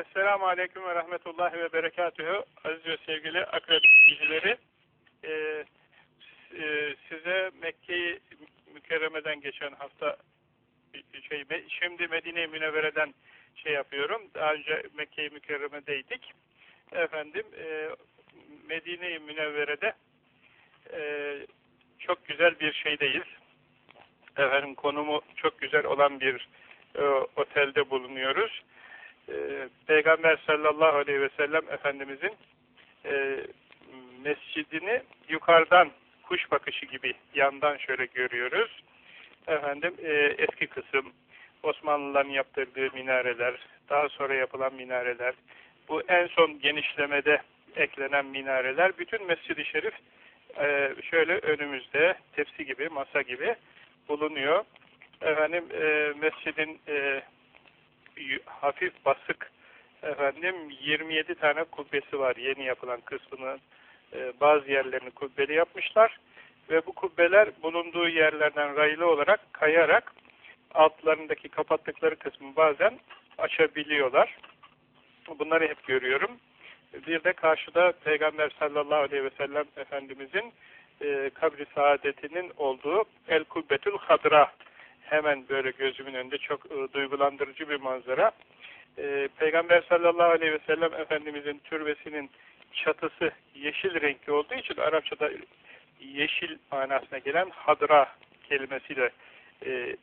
Esselamu Aleyküm ve Rahmetullahi ve Berekatühü. Aziz ve sevgili akrep bilgileri, e, e, size Mekke'yi mükerremeden geçen hafta şey, şimdi Medine-i Münevvere'den şey yapıyorum. Daha önce Mekke-i Mükerreme'deydik. Efendim, e, Medine-i Münevvere'de e, çok güzel bir şeydeyiz. Efendim, konumu çok güzel olan bir e, otelde bulunuyoruz e, Peygamber sallallahu aleyhi ve sellem Efendimizin e, mescidini yukarıdan kuş bakışı gibi yandan şöyle görüyoruz. Efendim e, eski kısım Osmanlıların yaptırdığı minareler, daha sonra yapılan minareler, bu en son genişlemede eklenen minareler, bütün Mescid-i Şerif e, şöyle önümüzde tepsi gibi, masa gibi bulunuyor. Efendim e, mescidin e, hafif basık efendim 27 tane kubbesi var yeni yapılan kısmını e, bazı yerlerini kubbeli yapmışlar ve bu kubbeler bulunduğu yerlerden raylı olarak kayarak altlarındaki kapattıkları kısmı bazen açabiliyorlar. Bunları hep görüyorum. Bir de karşıda Peygamber sallallahu aleyhi ve sellem Efendimizin e, kabri saadetinin olduğu El Kubbetül Hadra hemen böyle gözümün önünde çok e, duygulandırıcı bir manzara. E, Peygamber sallallahu aleyhi ve sellem Efendimizin türbesinin çatısı yeşil renkli olduğu için Arapçada yeşil manasına gelen hadra kelimesiyle e,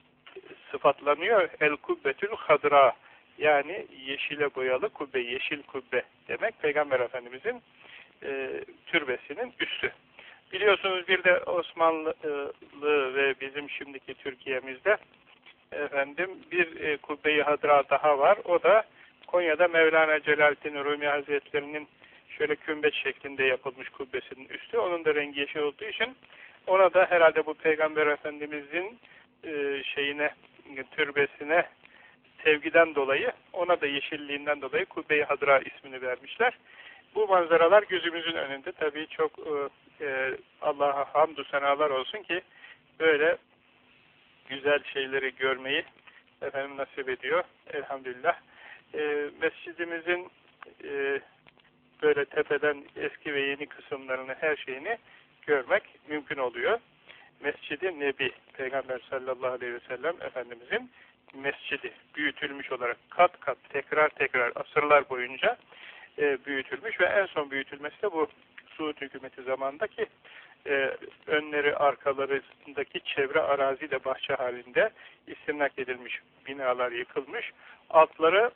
sıfatlanıyor. El kubbetül hadra yani yeşile boyalı kubbe, yeşil kubbe demek Peygamber Efendimizin e, türbesinin üstü. Biliyorsunuz bir de Osmanlı ve bizim şimdiki Türkiye'mizde efendim bir e, kubbe-i hadra daha var. O da Konya'da Mevlana Celaleddin Rumi Hazretleri'nin şöyle kümbeç şeklinde yapılmış kubbesinin üstü. Onun da rengi yeşil olduğu için ona da herhalde bu Peygamber Efendimizin e, şeyine, türbesine sevgiden dolayı ona da yeşilliğinden dolayı Kubbe-i Hadra ismini vermişler. Bu manzaralar gözümüzün önünde. Tabii çok e, e, Allah'a hamdü senalar olsun ki böyle güzel şeyleri görmeyi efendim nasip ediyor. Elhamdülillah. E, mescidimizin e, böyle tepeden eski ve yeni kısımlarını, her şeyini görmek mümkün oluyor. Mescidi Nebi, Peygamber sallallahu aleyhi ve sellem Efendimizin mescidi büyütülmüş olarak kat kat tekrar tekrar asırlar boyunca e, büyütülmüş ve en son büyütülmesi de bu Suud hükümeti zamandaki e, önleri arkalarındaki çevre arazi de bahçe halinde istimlak edilmiş binalar yıkılmış. Altları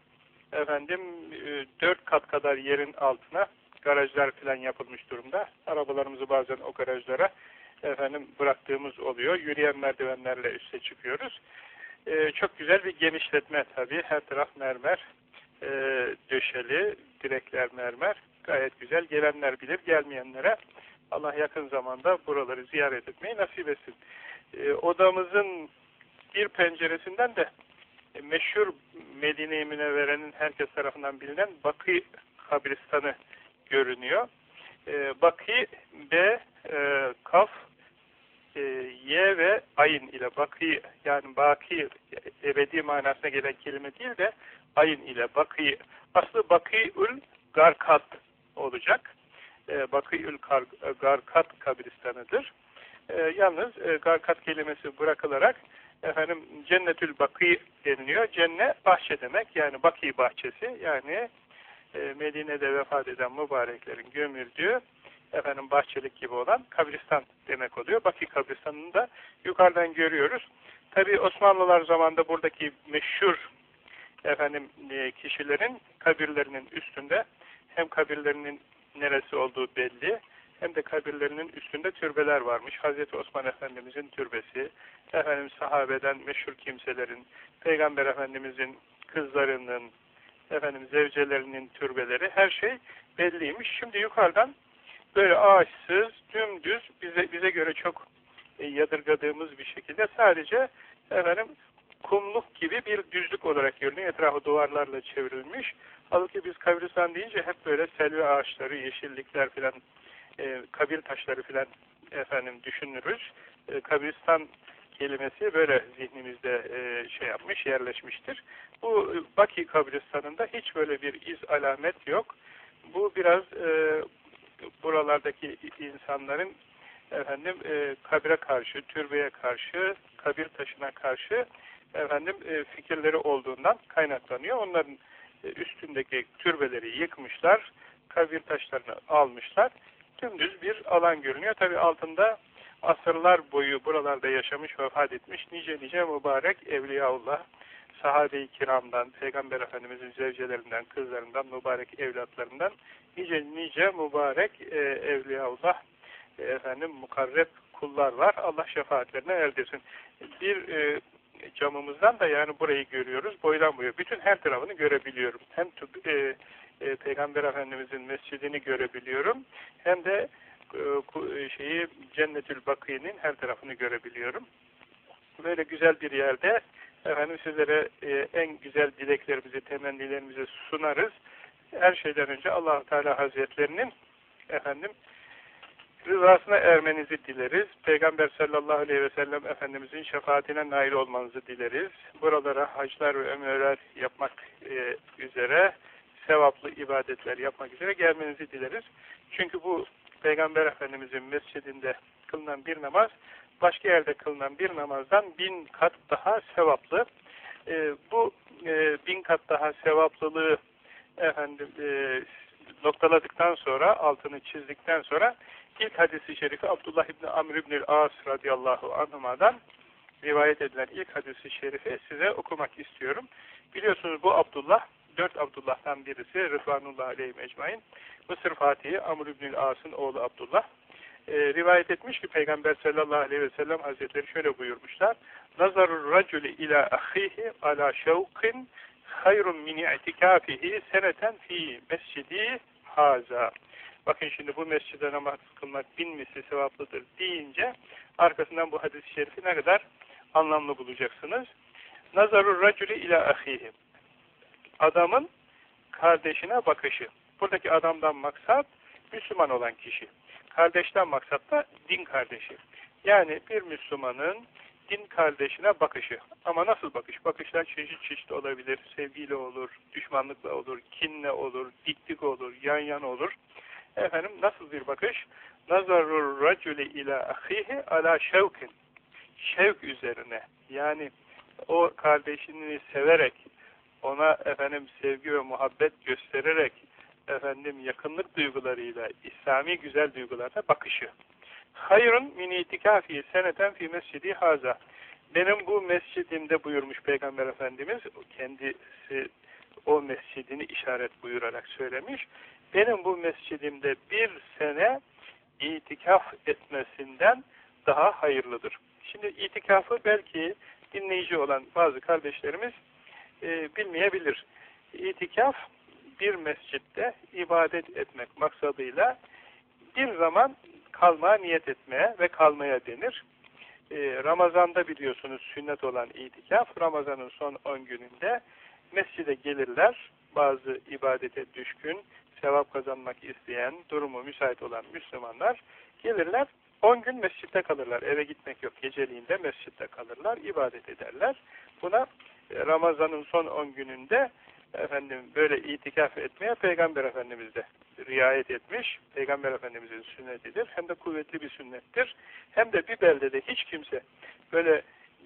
efendim e, dört kat kadar yerin altına garajlar falan yapılmış durumda. Arabalarımızı bazen o garajlara efendim bıraktığımız oluyor. Yürüyen merdivenlerle üste çıkıyoruz. Ee, çok güzel bir genişletme tabii. Her taraf mermer e, döşeli, direkler mermer. Gayet güzel. Gelenler bilir, gelmeyenlere Allah yakın zamanda buraları ziyaret etmeyi nasip etsin. E, odamızın bir penceresinden de e, meşhur Medine-i Münevvere'nin herkes tarafından bilinen Bakı kabristanı görünüyor. E, Bakı B, e, Kaf, e, Y ve Ayın ile Bakı yani Baki ebedi manasına gelen kelime değil de Ayın ile Bakı aslı Bakı'ül Garkat olacak. E, Bakı'ül Garkat kabristanıdır. E, yalnız e, Garkat kelimesi bırakılarak efendim Cennetül Bakı deniliyor. Cennet bahçe demek. Yani Bakı bahçesi. Yani e, Medine'de vefat eden mübareklerin gömüldüğü efendim bahçelik gibi olan kabristan demek oluyor. Bakı kabristanını da yukarıdan görüyoruz. Tabi Osmanlılar zamanında buradaki meşhur efendim e, kişilerin kabirlerinin üstünde hem kabirlerinin neresi olduğu belli hem de kabirlerinin üstünde türbeler varmış. Hazreti Osman Efendimizin türbesi, efendim sahabeden meşhur kimselerin, Peygamber Efendimizin kızlarının, efendim zevcelerinin türbeleri her şey belliymiş. Şimdi yukarıdan böyle ağaçsız, dümdüz, bize bize göre çok e, yadırgadığımız bir şekilde sadece efendim kumluk gibi bir düzlük olarak görünüyor. Etrafı duvarlarla çevrilmiş. Halbuki biz kabristan deyince hep böyle selvi ağaçları, yeşillikler filan, e, kabir taşları filan efendim düşünürüz. E, kabristan kelimesi böyle zihnimizde e, şey yapmış, yerleşmiştir. Bu Baki kabristanında hiç böyle bir iz alamet yok. Bu biraz e, buralardaki insanların efendim e, kabre karşı, türbeye karşı, kabir taşına karşı efendim e, fikirleri olduğundan kaynaklanıyor. Onların e, üstündeki türbeleri yıkmışlar, kabir taşlarını almışlar. Dümdüz bir alan görünüyor. Tabi altında asırlar boyu buralarda yaşamış, vefat etmiş nice nice mübarek Evliyaullah, sahabe-i kiramdan, Peygamber Efendimizin zevcelerinden, kızlarından, mübarek evlatlarından nice nice mübarek e, Evliyaullah, e, efendim mukarreb kullar var. Allah şefaatlerine erdirsin. Bir e, camımızdan da yani burayı görüyoruz. Boydan boya. Bütün her tarafını görebiliyorum. Hem e, e, Peygamber Efendimizin mescidini görebiliyorum. Hem de e, şeyi Cennetül Bakı'nın her tarafını görebiliyorum. Böyle güzel bir yerde efendim sizlere e, en güzel dileklerimizi, temennilerimizi sunarız. Her şeyden önce allah Teala Hazretlerinin efendim rızasına ermenizi dileriz. Peygamber sallallahu aleyhi ve sellem Efendimizin şefaatine nail olmanızı dileriz. Buralara haclar ve ömürler yapmak e, üzere, sevaplı ibadetler yapmak üzere gelmenizi dileriz. Çünkü bu Peygamber Efendimizin mescidinde kılınan bir namaz, başka yerde kılınan bir namazdan bin kat daha sevaplı. E, bu e, bin kat daha sevaplılığı efendim e, noktaladıktan sonra, altını çizdikten sonra ilk hadisi şerifi Abdullah İbni Amr İbni As radıyallahu anhuma'dan rivayet edilen ilk hadisi şerifi size okumak istiyorum. Biliyorsunuz bu Abdullah, dört Abdullah'tan birisi Rıdvanullah aleyhi mecmain. Mısır Fatihi Amr İbni As'ın oğlu Abdullah. E, rivayet etmiş ki Peygamber sallallahu aleyhi ve sellem hazretleri şöyle buyurmuşlar. Nazarur raculi ila ahihi ala şevkin hayrun min i'tikafihi seneten fi mescidi haza. Bakın şimdi bu mescide namaz kılmak bin misli sevaplıdır deyince arkasından bu hadis-i şerifi ne kadar anlamlı bulacaksınız. Nazarur racülü ila ahihi. Adamın kardeşine bakışı. Buradaki adamdan maksat Müslüman olan kişi. Kardeşten maksat da din kardeşi. Yani bir Müslümanın din kardeşine bakışı. Ama nasıl bakış? Bakışlar çeşit çeşit olabilir. Sevgiyle olur, düşmanlıkla olur, kinle olur, diklik olur, yan yan olur. Efendim nasıl bir bakış? Nazarur raculi ila ahihi ala şevkin. Şevk üzerine. Yani o kardeşini severek, ona efendim sevgi ve muhabbet göstererek, efendim yakınlık duygularıyla, İslami güzel duygularla bakışı. Hayrun min itikafi seneten fi mescidi haza. Benim bu mescidimde buyurmuş Peygamber Efendimiz, kendisi o mescidini işaret buyurarak söylemiş. Benim bu mescidimde bir sene itikaf etmesinden daha hayırlıdır. Şimdi itikafı belki dinleyici olan bazı kardeşlerimiz e, bilmeyebilir. İtikaf bir mescitte ibadet etmek maksadıyla bir zaman kalmaya niyet etmeye ve kalmaya denir. Ee, Ramazan'da biliyorsunuz sünnet olan itikaf, Ramazan'ın son 10 gününde mescide gelirler, bazı ibadete düşkün, sevap kazanmak isteyen, durumu müsait olan Müslümanlar gelirler, 10 gün mescitte kalırlar, eve gitmek yok, geceliğinde mescitte kalırlar, ibadet ederler. Buna e, Ramazan'ın son 10 gününde efendim böyle itikaf etmeye Peygamber Efendimiz de riayet etmiş. Peygamber Efendimizin sünnetidir. Hem de kuvvetli bir sünnettir. Hem de bir beldede hiç kimse böyle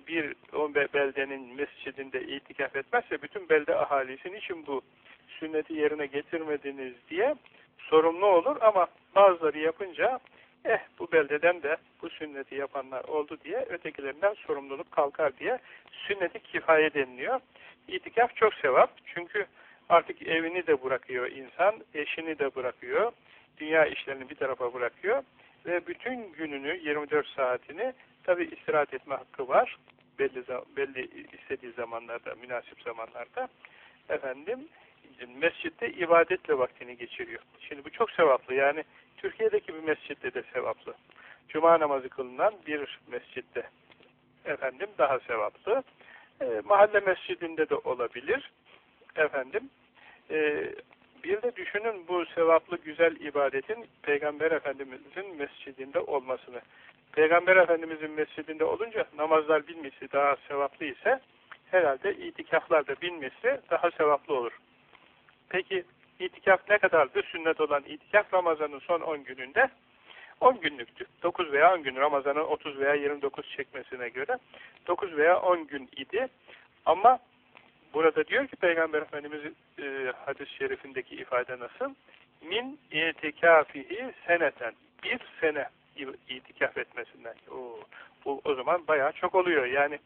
bir o beldenin mescidinde itikaf etmezse bütün belde ahalisinin için bu sünneti yerine getirmediniz diye sorumlu olur ama bazıları yapınca eh bu beldeden de bu sünneti yapanlar oldu diye ötekilerinden sorumluluk kalkar diye sünneti kifaye deniliyor. İtikaf çok sevap. Çünkü artık evini de bırakıyor insan, eşini de bırakıyor, dünya işlerini bir tarafa bırakıyor ve bütün gününü, 24 saatini tabi istirahat etme hakkı var. Belli, belli istediği zamanlarda, münasip zamanlarda efendim mescitte ibadetle vaktini geçiriyor. Şimdi bu çok sevaplı. Yani Türkiye'deki bir mescitte de sevaplı. Cuma namazı kılınan bir mescitte efendim daha sevaplı. E, mahalle mescidinde de olabilir. Efendim e, Bir de düşünün bu sevaplı güzel ibadetin Peygamber Efendimizin mescidinde olmasını. Peygamber Efendimizin mescidinde olunca namazlar bilmesi daha sevaplı ise herhalde itikaflar da bilmesi daha sevaplı olur. Peki itikaf ne kadardı? Sünnet olan itikaf Ramazan'ın son 10 gününde 10 günlüktü. 9 veya 10 gün Ramazan'ın 30 veya 29 çekmesine göre 9 veya 10 gün idi. Ama burada diyor ki Peygamber Efendimiz e, hadis-i şerifindeki ifade nasıl? Min itikafihi seneten. Bir sene itikaf etmesinden. O, bu o zaman bayağı çok oluyor. Yani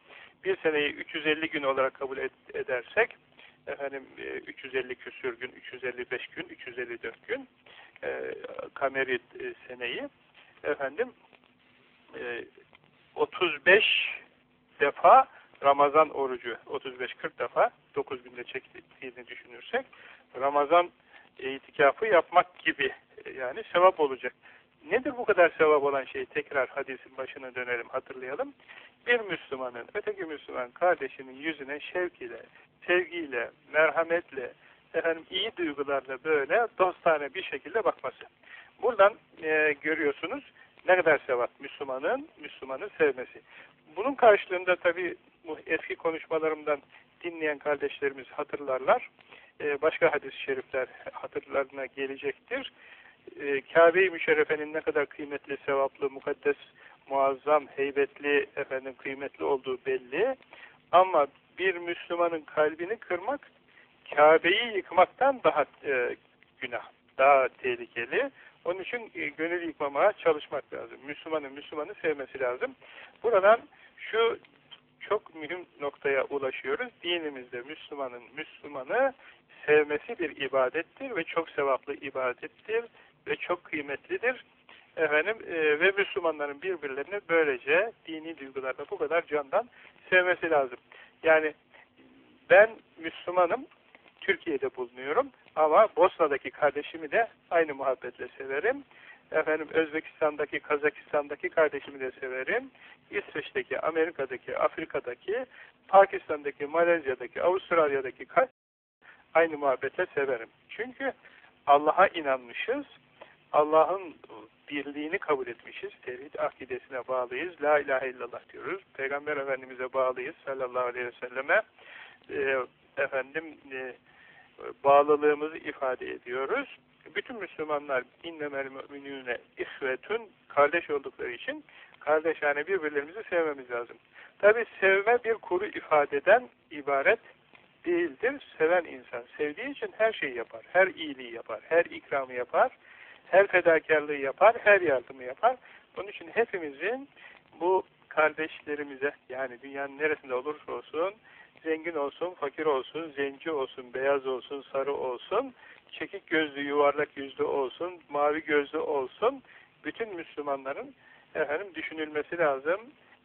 bir seneyi 350 gün olarak kabul edersek efendim 350 e, küsür gün, 355 gün, 354 gün e, kameri e, seneyi efendim e, 35 defa Ramazan orucu 35-40 defa 9 günde çektiğini düşünürsek Ramazan itikafı yapmak gibi e, yani sevap olacak. Nedir bu kadar sevap olan şey? Tekrar hadisin başına dönelim, hatırlayalım. Bir Müslümanın, öteki Müslüman kardeşinin yüzüne şevk ile, sevgiyle, merhametle, efendim iyi duygularla böyle dostane bir şekilde bakması. Buradan e, görüyorsunuz ne kadar sevap Müslümanın, Müslümanı sevmesi. Bunun karşılığında tabi bu eski konuşmalarımdan dinleyen kardeşlerimiz hatırlarlar. E, başka hadis-i şerifler hatırlarına gelecektir. E, Kabe-i Müşerrefe'nin ne kadar kıymetli, sevaplı, mukaddes, muazzam, heybetli, efendim kıymetli olduğu belli. Ama bir Müslümanın kalbini kırmak Kabe'yi yıkmaktan daha e, günah, daha tehlikeli. Onun için e, gönül yıkmamaya çalışmak lazım. Müslümanın Müslümanı sevmesi lazım. Buradan şu çok mühim noktaya ulaşıyoruz. Dinimizde Müslümanın Müslümanı sevmesi bir ibadettir ve çok sevaplı ibadettir ve çok kıymetlidir. Efendim e, ve Müslümanların birbirlerini böylece dini duygularla bu kadar candan sevmesi lazım. Yani ben Müslümanım, Türkiye'de bulunuyorum ama Bosna'daki kardeşimi de aynı muhabbetle severim. Efendim Özbekistan'daki, Kazakistan'daki kardeşimi de severim. İsveç'teki, Amerika'daki, Afrika'daki, Pakistan'daki, Malezya'daki, Avustralya'daki aynı muhabbetle severim. Çünkü Allah'a inanmışız. Allah'ın birliğini kabul etmişiz. Tevhid akidesine bağlıyız. La ilahe illallah diyoruz. Peygamber Efendimiz'e bağlıyız sallallahu aleyhi ve selleme. E, efendim e, bağlılığımızı ifade ediyoruz. Bütün Müslümanlar innemel müminüne ihvetün kardeş oldukları için kardeşane birbirlerimizi sevmemiz lazım. Tabi sevme bir kuru ifadeden ibaret değildir. Seven insan sevdiği için her şeyi yapar. Her iyiliği yapar. Her ikramı yapar. Her fedakarlığı yapar. Her yardımı yapar. Bunun için hepimizin bu kardeşlerimize yani dünyanın neresinde olursa olsun zengin olsun, fakir olsun, zenci olsun, beyaz olsun, sarı olsun, çekik gözlü, yuvarlak yüzlü olsun, mavi gözlü olsun, bütün Müslümanların efendim düşünülmesi lazım,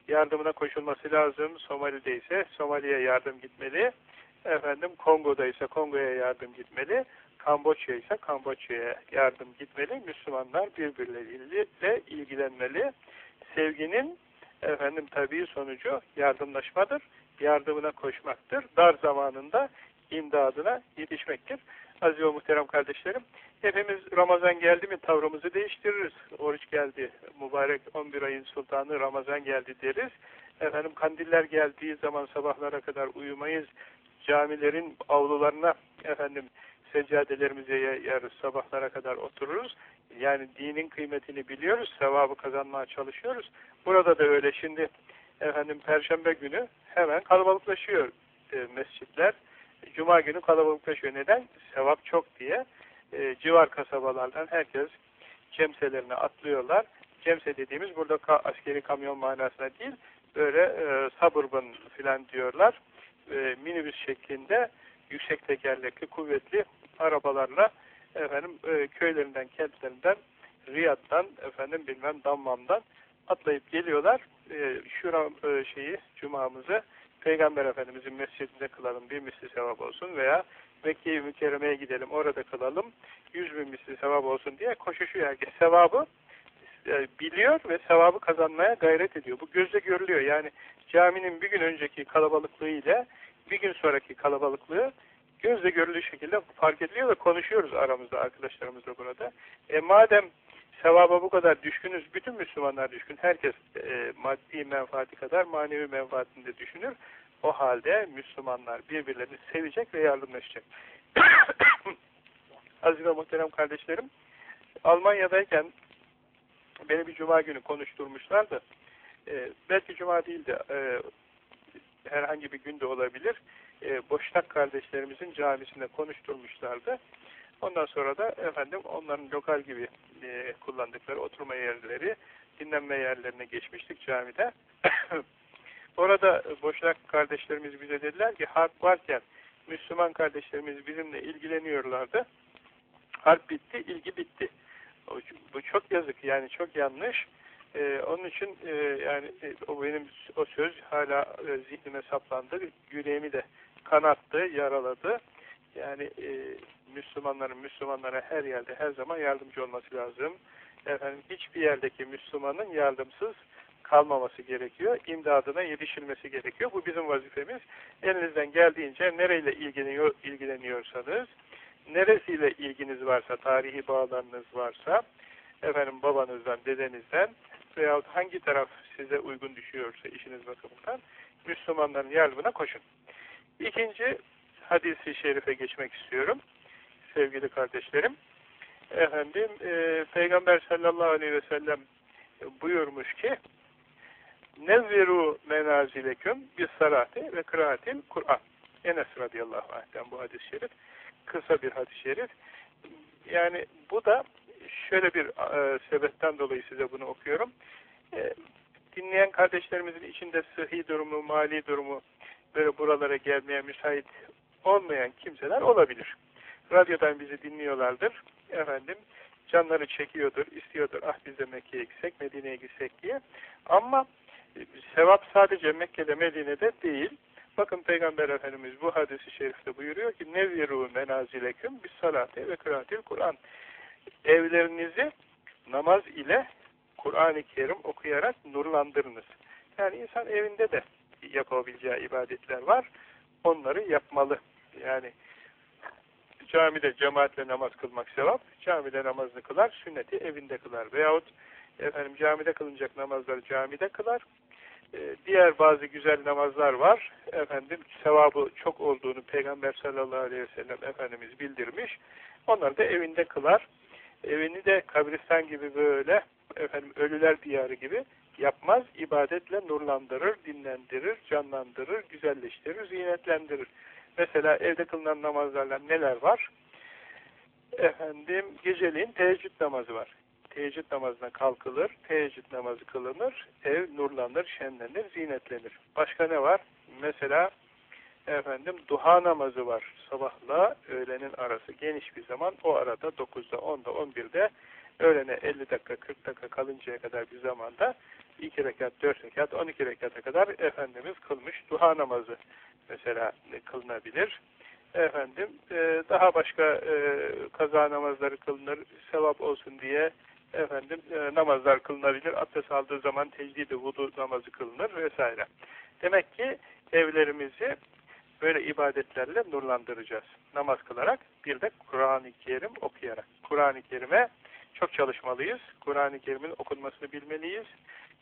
yardımına koşulması lazım. Somali'de ise Somali'ye yardım gitmeli, efendim Kongo'da ise Kongo'ya yardım gitmeli, Kamboçya ise Kamboçya'ya yardım gitmeli. Müslümanlar birbirleriyle ilgilenmeli. Sevginin efendim tabii sonucu yardımlaşmadır yardımına koşmaktır. Dar zamanında imdadına yetişmektir. Aziz ve muhterem kardeşlerim, hepimiz Ramazan geldi mi tavrımızı değiştiririz. Oruç geldi, mübarek 11 ayın sultanı Ramazan geldi deriz. Efendim kandiller geldiği zaman sabahlara kadar uyumayız. Camilerin avlularına efendim seccadelerimize yarız, sabahlara kadar otururuz. Yani dinin kıymetini biliyoruz, sevabı kazanmaya çalışıyoruz. Burada da öyle şimdi efendim Perşembe günü hemen kalabalıklaşıyor e, mescitler. Cuma günü kalabalıklaşıyor. Neden? Sevap çok diye. E, civar kasabalardan herkes cemselerine atlıyorlar. Cemse dediğimiz burada ka askeri kamyon manasına değil, böyle e, suburban filan diyorlar. E, minibüs şeklinde yüksek tekerlekli, kuvvetli arabalarla efendim e, köylerinden, kentlerinden, Riyad'dan, efendim bilmem Dammam'dan atlayıp geliyorlar. E, şura e, şeyi, cumamızı Peygamber Efendimizin mescidinde kılalım, bir misli sevap olsun veya Mekke-i Mükerreme'ye gidelim, orada kılalım, yüz bin misli sevap olsun diye koşuşuyor herkes. Sevabı e, biliyor ve sevabı kazanmaya gayret ediyor. Bu gözle görülüyor. Yani caminin bir gün önceki kalabalıklığı ile bir gün sonraki kalabalıklığı gözle görülür şekilde fark ediliyor ve konuşuyoruz aramızda arkadaşlarımızla burada. E madem sevaba bu kadar düşkünüz, bütün Müslümanlar düşkün, herkes e, maddi menfaati kadar manevi menfaatini de düşünür. O halde Müslümanlar birbirlerini sevecek ve yardımlaşacak. Aziz ve muhterem kardeşlerim, Almanya'dayken beni bir cuma günü konuşturmuşlardı. E, belki cuma değil de e, herhangi bir günde olabilir. E, Boşnak kardeşlerimizin camisinde konuşturmuşlardı. Ondan sonra da efendim onların lokal gibi e, kullandıkları oturma yerleri, dinlenme yerlerine geçmiştik camide. Orada Boşnak kardeşlerimiz bize dediler ki harp varken Müslüman kardeşlerimiz bizimle ilgileniyorlardı. Harp bitti, ilgi bitti. Bu çok yazık yani çok yanlış. Ee, onun için e, yani e, o benim o söz hala e, zihnime saplandı. Yüreğimi de kanattı, yaraladı. Yani e, Müslümanların Müslümanlara her yerde her zaman yardımcı olması lazım. Efendim hiçbir yerdeki Müslümanın yardımsız kalmaması gerekiyor. İmdadına yetişilmesi gerekiyor. Bu bizim vazifemiz. Elinizden geldiğince nereyle ilgileniyor, ilgileniyorsanız, neresiyle ilginiz varsa, tarihi bağlarınız varsa, efendim babanızdan, dedenizden veyahut hangi taraf size uygun düşüyorsa işiniz bakımından Müslümanların yardımına koşun. İkinci hadisi şerife geçmek istiyorum. Sevgili kardeşlerim. Efendim, e, Peygamber sallallahu aleyhi ve sellem buyurmuş ki Nevviru menazileküm bis salati ve kıraatil Kur'an. Enes radıyallahu anh'ten bu hadis-i şerif. Kısa bir hadis-i şerif. Yani bu da şöyle bir e, sebepten dolayı size bunu okuyorum. E, dinleyen kardeşlerimizin içinde sıhhi durumu, mali durumu böyle buralara gelmeye müsait olmayan kimseler olabilir. Radyodan bizi dinliyorlardır. Efendim canları çekiyordur, istiyordur. Ah biz de Mekke'ye gitsek, Medine'ye gitsek diye. Ama e, sevap sadece Mekke'de, Medine'de değil. Bakın Peygamber Efendimiz bu hadisi şerifte buyuruyor ki nevviru menazileküm bis salate ve kıraatil Kur'an. Evlerinizi namaz ile Kur'an-ı Kerim okuyarak nurlandırınız. Yani insan evinde de yapabileceği ibadetler var. Onları yapmalı. Yani camide cemaatle namaz kılmak sevap. Camide namazını kılar, sünneti evinde kılar. Veyahut efendim camide kılınacak namazları camide kılar. Ee, diğer bazı güzel namazlar var. Efendim sevabı çok olduğunu Peygamber sallallahu aleyhi ve sellem Efendimiz bildirmiş. Onları da evinde kılar. Evini de kabristan gibi böyle efendim ölüler diyarı gibi yapmaz. ibadetle nurlandırır, dinlendirir, canlandırır, güzelleştirir, zinetlendirir. Mesela evde kılınan namazlarla neler var? Efendim geceliğin teheccüd namazı var. Teheccüd namazına kalkılır, teheccüd namazı kılınır, ev nurlanır, şenlenir, zinetlenir. Başka ne var? Mesela efendim duha namazı var. Sabahla öğlenin arası geniş bir zaman. O arada 9'da, 10'da, 11'de öğlene 50 dakika, 40 dakika kalıncaya kadar bir zamanda 2 rekat, 4 rekat, 12 rekata kadar Efendimiz kılmış duha namazı mesela kılınabilir. Efendim e, daha başka e, kaza namazları kılınır, sevap olsun diye efendim e, namazlar kılınabilir. Abdest aldığı zaman tecdidi vudu namazı kılınır vesaire. Demek ki evlerimizi böyle ibadetlerle nurlandıracağız. Namaz kılarak bir de Kur'an-ı Kerim okuyarak. Kur'an-ı Kerim'e çok çalışmalıyız. Kur'an-ı Kerim'in okunmasını bilmeliyiz.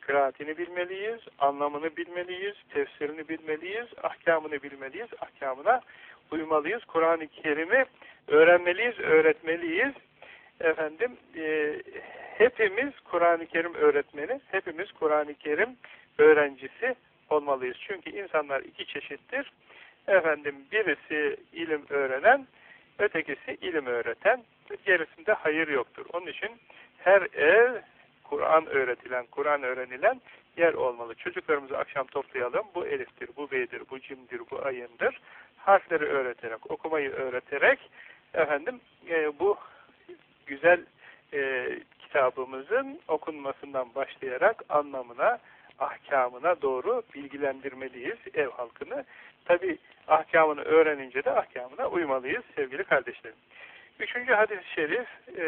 Kıraatini bilmeliyiz, anlamını bilmeliyiz, tefsirini bilmeliyiz, ahkamını bilmeliyiz, ahkamına uymalıyız. Kur'an-ı Kerim'i öğrenmeliyiz, öğretmeliyiz. Efendim, e, hepimiz Kur'an-ı Kerim öğretmeni, hepimiz Kur'an-ı Kerim öğrencisi olmalıyız. Çünkü insanlar iki çeşittir. Efendim, birisi ilim öğrenen, ötekisi ilim öğreten, gerisinde hayır yoktur. Onun için her ev Kur'an öğretilen, Kur'an öğrenilen yer olmalı. Çocuklarımızı akşam toplayalım. Bu eliftir, bu beydir, bu cimdir, bu ayındır. Harfleri öğreterek, okumayı öğreterek efendim e, bu güzel e, kitabımızın okunmasından başlayarak anlamına, ahkamına doğru bilgilendirmeliyiz ev halkını. Tabi ahkamını öğrenince de ahkamına uymalıyız sevgili kardeşlerim. Üçüncü hadis-i şerif e,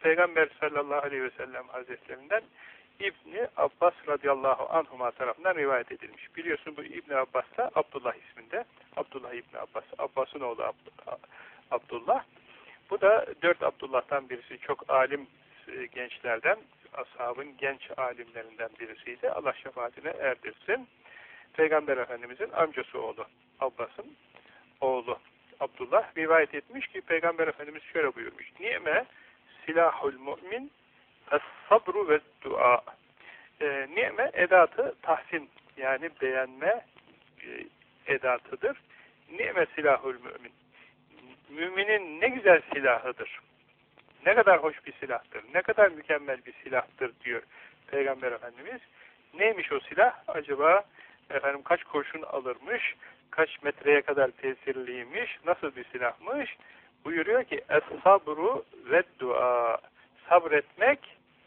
Peygamber sallallahu aleyhi ve sellem hazretlerinden İbni Abbas radıyallahu anhuma tarafından rivayet edilmiş. Biliyorsun bu İbni Abbas da Abdullah isminde. Abdullah İbni Abbas. Abbas'ın oğlu Abd Abdullah. Bu da dört Abdullah'tan birisi. Çok alim e, gençlerden, ashabın genç alimlerinden birisiydi. Allah şefaatine erdirsin. Peygamber Efendimizin amcası oğlu. Abbas'ın oğlu. Abdullah rivayet etmiş ki Peygamber Efendimiz şöyle buyurmuş. Ni'me silahul mümin es-sabru ve dua. E, ni'me edatı tahsin yani beğenme e, edatıdır. Ni'me silahul mümin. Müminin ne güzel silahıdır. Ne kadar hoş bir silahtır. Ne kadar mükemmel bir silahtır diyor Peygamber Efendimiz. Neymiş o silah? Acaba efendim kaç kurşun alırmış? Kaç metreye kadar tesirliymiş? Nasıl bir silahmış? Buyuruyor ki Es-sabru ve dua. Sabretmek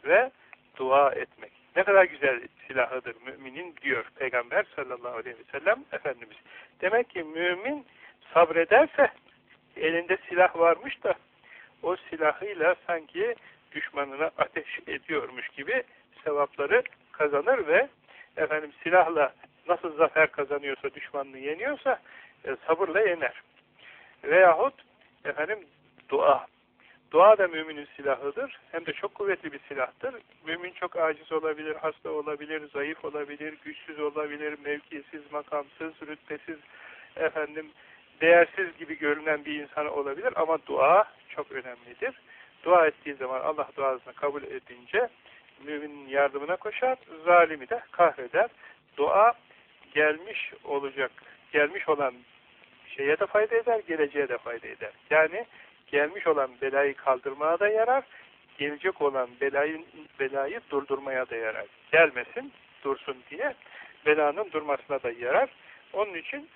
ve dua etmek. Ne kadar güzel silahıdır müminin diyor Peygamber sallallahu aleyhi ve sellem Efendimiz. Demek ki mümin sabrederse elinde silah varmış da o silahıyla sanki düşmanına ateş ediyormuş gibi sevapları kazanır ve efendim silahla nasıl zafer kazanıyorsa düşmanını yeniyorsa e, sabırla yener. Veyahut efendim dua. Dua da müminin silahıdır. Hem de çok kuvvetli bir silahtır. Mümin çok aciz olabilir, hasta olabilir, zayıf olabilir, güçsüz olabilir, mevkisiz, makamsız, rütbesiz, efendim değersiz gibi görünen bir insan olabilir ama dua çok önemlidir. Dua ettiği zaman Allah duasını kabul edince müminin yardımına koşar, zalimi de kahreder. Dua gelmiş olacak, gelmiş olan şeye de fayda eder, geleceğe de fayda eder. Yani gelmiş olan belayı kaldırmaya da yarar, gelecek olan belayı, belayı durdurmaya da yarar. Gelmesin, dursun diye belanın durmasına da yarar. Onun için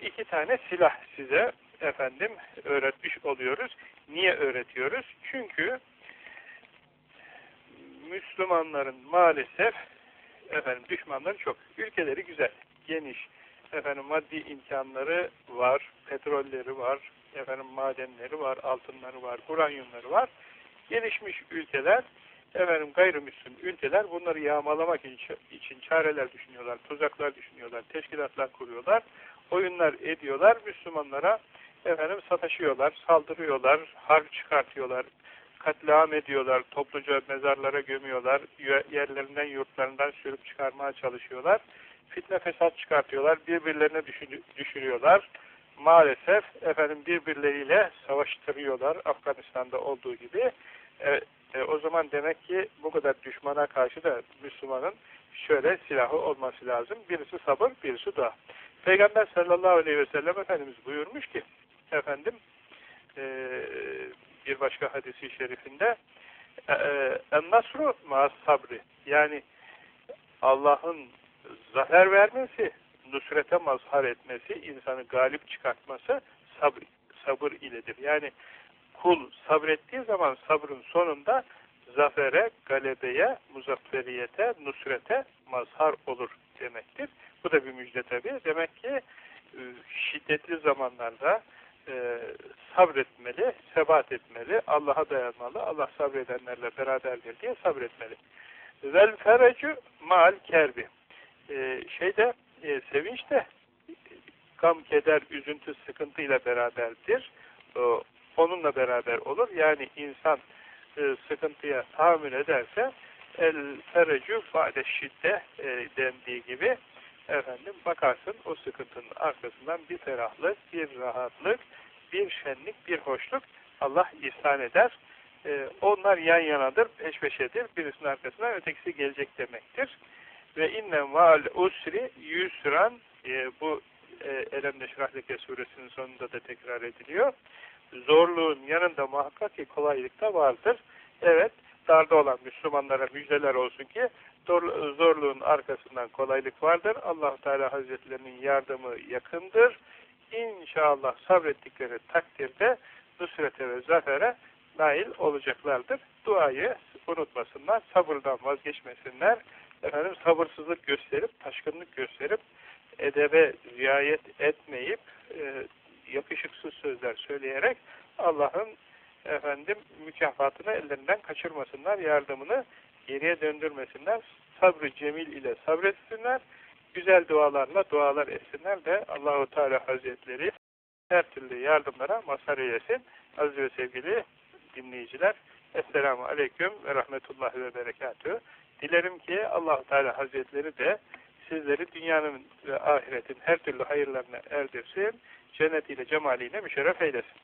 iki tane silah size efendim öğretmiş oluyoruz. Niye öğretiyoruz? Çünkü Müslümanların maalesef efendim düşmanları çok. Ülkeleri güzel, geniş. Efendim maddi imkanları var, petrolleri var, efendim madenleri var, altınları var, uranyumları var. Gelişmiş ülkeler, efendim gayrimüslim ülkeler bunları yağmalamak için çareler düşünüyorlar, tuzaklar düşünüyorlar, teşkilatlar kuruyorlar, oyunlar ediyorlar, Müslümanlara efendim sataşıyorlar, saldırıyorlar, harp çıkartıyorlar, katliam ediyorlar, topluca mezarlara gömüyorlar, yerlerinden, yurtlarından sürüp çıkarmaya çalışıyorlar, fitne fesat çıkartıyorlar, birbirlerine düşürüyorlar, maalesef efendim birbirleriyle savaştırıyorlar, Afganistan'da olduğu gibi. E, e, o zaman demek ki bu kadar düşmana karşı da Müslümanın şöyle silahı olması lazım. Birisi sabır, birisi dua. Peygamber sallallahu aleyhi ve sellem Efendimiz buyurmuş ki, efendim, e, bir başka hadisi şerifinde, en-nasru ma sabri. Yani Allah'ın zafer vermesi, nusrete mazhar etmesi, insanı galip çıkartması sabır, sabır iledir. Yani kul sabrettiği zaman sabrın sonunda zafere, galebeye, muzafferiyete, nusrete mazhar olur demektir. Bu da bir müjde tabi. Demek ki e, şiddetli zamanlarda e, sabretmeli, sebat etmeli, Allah'a dayanmalı, Allah sabredenlerle beraberdir diye sabretmeli. Vel ferecu mal kerbi. E, şeyde, e, sevinç de gam, keder, üzüntü, sıkıntıyla beraberdir. E, onunla beraber olur. Yani insan e, sıkıntıya tahammül ederse el ferecu ba'de şidde e, dendiği gibi efendim bakarsın o sıkıntının arkasından bir ferahlık, bir rahatlık, bir şenlik, bir hoşluk Allah ihsan eder. Ee, onlar yan yanadır, peş peşedir. Birisinin arkasından ötekisi gelecek demektir. Ve innen val usri yusran e, bu e, Elem Neşrahleke suresinin sonunda da tekrar ediliyor. Zorluğun yanında muhakkak ki kolaylık da vardır. Evet, darda olan Müslümanlara müjdeler olsun ki zorluğun arkasından kolaylık vardır. allah Teala Hazretlerinin yardımı yakındır. İnşallah sabrettikleri takdirde nusrete ve zafere nail olacaklardır. Duayı unutmasınlar, sabırdan vazgeçmesinler. Efendim sabırsızlık gösterip, taşkınlık gösterip, edebe riayet etmeyip, e, yakışıksız sözler söyleyerek Allah'ın efendim mükafatını ellerinden kaçırmasınlar, yardımını geriye döndürmesinler. Sabrı cemil ile sabretsinler. Güzel dualarla dualar etsinler de Allahu Teala Hazretleri her türlü yardımlara mazhar eylesin. Aziz ve sevgili dinleyiciler, Esselamu Aleyküm ve Rahmetullahi ve Berekatühü. Dilerim ki Allahu Teala Hazretleri de sizleri dünyanın ve ahiretin her türlü hayırlarına erdirsin, cennetiyle, cemaliyle müşerref eylesin.